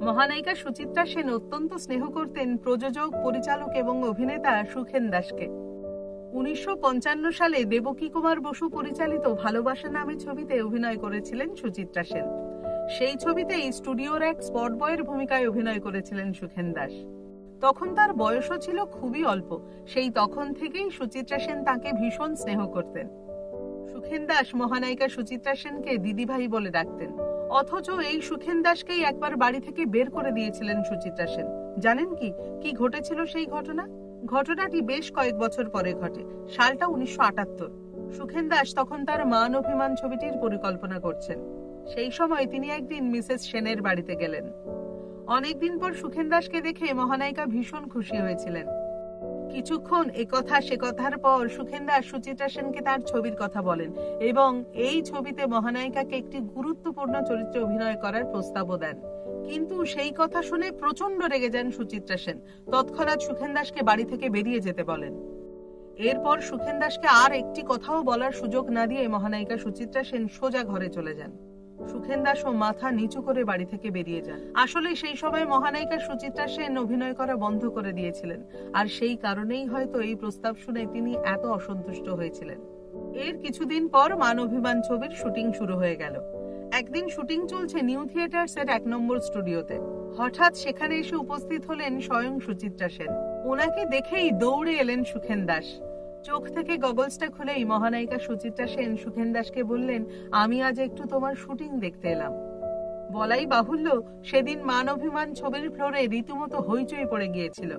মহানায়িকা সুচিত্রা সেন অত্যন্ত স্নেহ করতেন প্রযোজক, পরিচালক এবং অভিনেতা সুখেন দাসকে। উনিশশো পঞ্চান্ন সালে দেবকী কুমার বসু পরিচালিত ভালোবাসা নামে ছবিতে অভিনয় করেছিলেন সুচিত্রা সেন। সেই ছবিতেই স্টুডিওর এক স্পট বয়ের ভূমিকায় অভিনয় করেছিলেন সুখেন দাস। তখন তার বয়সও ছিল খুবই অল্প, সেই তখন থেকেই সুচিত্রা সেন তাকে ভীষণ স্নেহ করতেন। সুখেন দাস মহানায়িকা সুচিত্রা সেনকে দিদিভাই বলে ডাকতেন। অথচ এই সুখেন দাসকেই একবার বাড়ি থেকে বের করে দিয়েছিলেন সুচিত্রা সেন। জানেন কি? কি ঘটেছিল সেই ঘটনা? ঘটনাটি বেশ কয়েক বছর পরে ঘটে, সালটা উনিশশো আটাত্তর। সুখেন দাস তখন তার মান অভিমান ছবিটির পরিকল্পনা করছেন। সেই সময় তিনি একদিন মিসেস সেনের বাড়িতে গেলেন। অনেকদিন পর সুখেন দাসকে দেখে মহানায়িকা ভীষণ খুশি হয়েছিলেন। কিছুক্ষণ এ কথা, সে কথার পর সুখেন দাস সুচিত্রা সেনকে তার ছবির কথা বলেন এবং এই ছবিতে মহানায়িকাকে একটি গুরুত্বপূর্ণ চরিত্রে অভিনয় করার প্রস্তাবও দেন। কিন্তু সেই কথা শুনে প্রচণ্ড রেগে যান সুচিত্রা সেন। তৎক্ষণাৎ সুখেন দাসকে বাড়ি থেকে বেরিয়ে যেতে বলেন। এরপর সুখেন দাসকে আর একটি কথাও বলার সুযোগ না দিয়ে মহানায়িকা সুচিত্রা সেন সোজা ঘরে চলে যান। সুখেন দাসও মাথা নিচু করে বাড়ি থেকে বেরিয়ে যান। আসলে সেই সময় মহানায়িকা সুচিত্রা সেন অভিনয় করা বন্ধ করে দিয়েছিলেন। আর সেই কারণেই হয়তো এই প্রস্তাব শুনে তিনি এত অসন্তুষ্ট হয়েছিলেন। এর কিছুদিন পর মান অভিমান ছবির শুটিং শুরু হয়ে গেল। একদিন শুটিং চলছে নিউ থিয়েটার্স এর এক নম্বর স্টুডিওতে। হঠাৎ সেখানে এসে উপস্থিত হলেন স্বয়ং সুচিত্রা সেন। ওনাকে দেখেই দৌড়ে এলেন সুখেন দাস চোখ থেকে গগলসটা খুলেই মহানায়িকা সুচিত্রা সেন সুখেন দাসকে বললেন, আমি আজ একটু তোমার শুটিং দেখতে এলাম। বলাই বাহুল্য, সেদিন মান অভিমান ছবির ফ্লোরে রীতিমতো হইচই পড়ে গিয়েছিল।